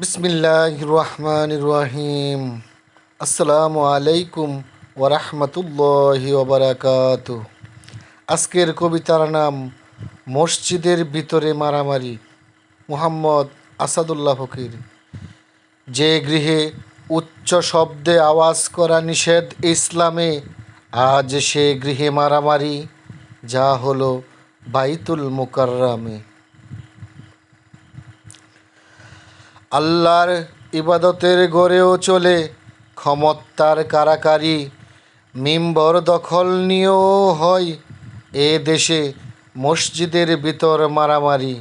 বিসমিল্লাহ রহমান রহিম আসসালামু আলাইকুম ওরহমতুল্লাহ ওবরাকাত আজকের কবিতার নাম, মসজিদের ভিতরে মারামারি। মুহাম্মদ আসাদুল্লাহ ফকির। যে গৃহে উচ্চ শব্দে আওয়াজ করা নিষেধ ইসলামে, আজ সে গৃহে মারামারি, যা হলো বাইতুল মুকাররামে। আল্লাহর ইবাদতের গড়েও চলে, ক্ষমতার কারাকারি, মিম্বর দখল নিয়েও হয় এ দেশে মসজিদের ভিতর মারামারি।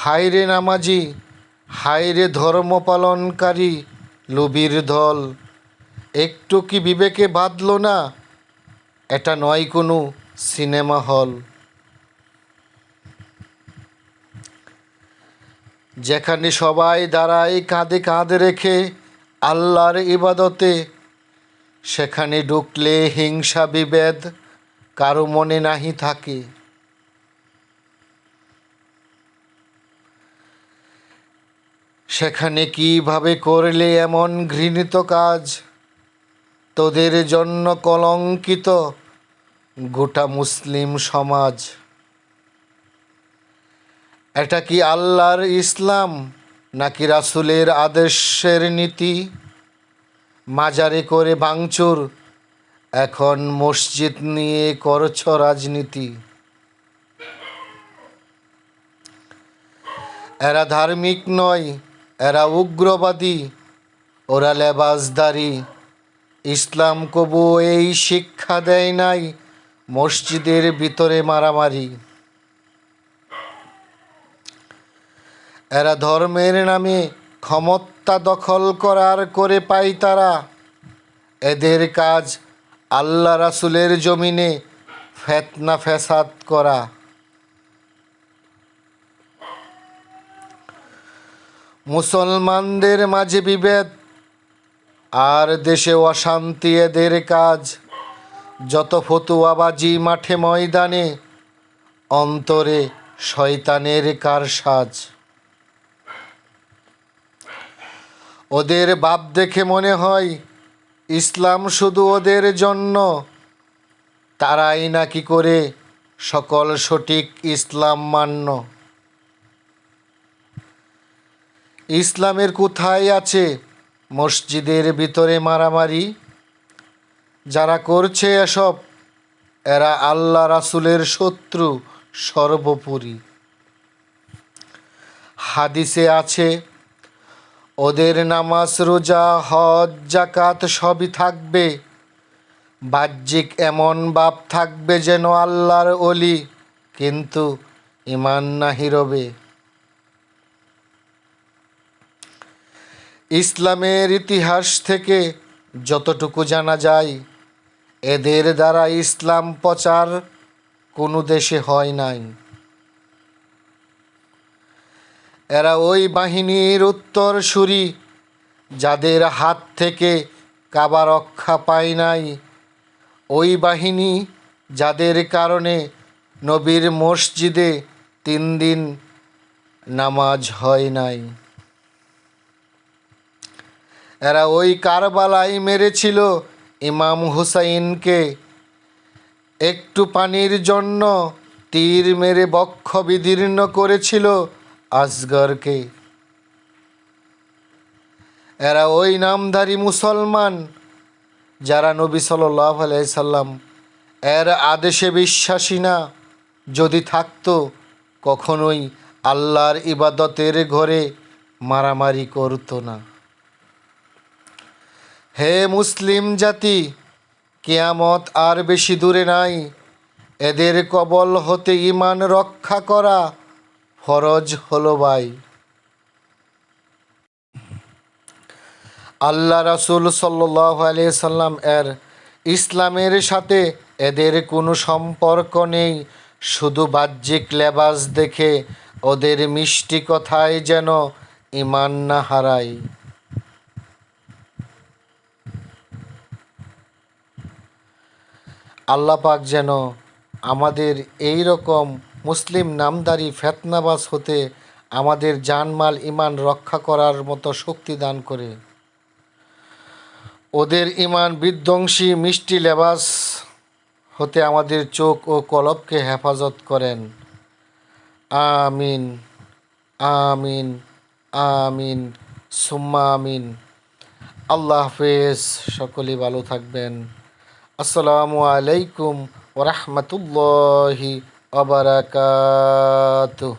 হাইরে নামাজি হাইরে ধর্ম পালনকারী লুবির দল, একটু কি বিবেকে বাঁধল না? এটা নয় কোনো সিনেমা হল। যেখানে সবাই দাঁড়ায়, কাঁধে কাঁধ রেখে আল্লাহর ইবাদতে, সেখানে ঢুকলে হিংসা, বিভেদ কারও মনে নাহি থাকে। সেখানে কীভাবে করলে এমন ঘৃণিত কাজ? তোদের জন্য কলঙ্কিত গোটা মুসলিম সমাজ। এটা কি আল্লাহর ইসলাম নাকি রাসুলের আদেশের নীতি? মাজারে করে ভাঙচুর, এখন মসজিদ নিয়ে করছ রাজনীতি। এরা ধার্মিক নয়, এরা উগ্রবাদী, ওরা লেবাসদারি। ইসলাম কবু এই শিক্ষা দেয় নাই মসজিদের ভিতরে মারামারি। এরা ধর্মের নামে ক্ষমতা দখল করার করে পায় তারা। এদের কাজ আল্লাহ রাসুলের জমিনে ফেতনা ফ্যাসাদ করা। মুসলমানদের মাঝে বিভেদ, আর দেশে অশান্তি এদের কাজ। যত ফতুয়াবাজি মাঠে ময়দানে, অন্তরে শয়তানের কারসাজ। ওদের বাপ দেখে মনে হয় ইসলাম শুধু ওদের জন্য। তারাই নাকি করে সকল সঠিক ইসলাম মান্য। ইসলামের কোথায় আছে মসজিদের ভিতরে মারামারি? যারা করছে এসব, এরা আল্লাহ রাসুলের শত্রু সর্বোপরি। হাদিসে আছে ওদের নামাজ, রোজা, হজ জাকাত সবই থাকবে। বাহ্যিক এমন বাপ থাকবে যেন আল্লাহর অলি কিন্তু ইমান নাহি রবে। ইসলামের ইতিহাস থেকে যতটুকু জানা যায়, এদের দ্বারা ইসলাম প্রচার কোনো দেশে হয় নাই। এরা ওই বাহিনীর উত্তর সুরি, যাদের হাত থেকে কাবা রক্ষা পায় নাই। ওই বাহিনী যাদের কারণে নবীর মসজিদে তিন দিন নামাজ হয় নাই। এরা ওই কারবালাই মেরেছিল ইমাম হুসাইনকে। একটু পানির জন্য তীর মেরে বক্ষ বিদীর্ণ করেছিল আসগরকে এরা ওই নামধারী মুসলমান যারা নবী সাল্লাহ সাল্লাম এর আদেশে বিশ্বাসী না, যদি থাকতো কখনোই আল্লাহর ইবাদতের ঘরে মারামারি করতো না। হে মুসলিম জাতি, কেয়ামত আর বেশি দূরে নাই। এদের কবল হতে ইমান রক্ষা করা ফরজ হলো ভাই। আল্লাহ রাসুল সাল্লাহ সাল্লাম এর ইসলামের সাথে এদের কোনো সম্পর্ক নেই। শুধু বাহ্যিক লেবাস দেখে ওদের মিষ্টি কথায় যেন ইমান না হারায়। আল্লাপাক যেন আমাদের এই রকম মুসলিম নামদারি ফেতনাবাজ হতে আমাদের জানমাল ইমান রক্ষা করার মতো শক্তি দান করে। ওদের ইমান বিধ্বংসী, মিষ্টি লেবাস হতে আমাদের চোখ ও কলবকে হেফাজত করেন। আমিন আমিন আমিন, সুম্মা আমিন। আল্লাহ হাফেজ, সকলেই ভালো থাকবেন। আসসালামু আলাইকুম ওরহমতুল্লাহি وبركاته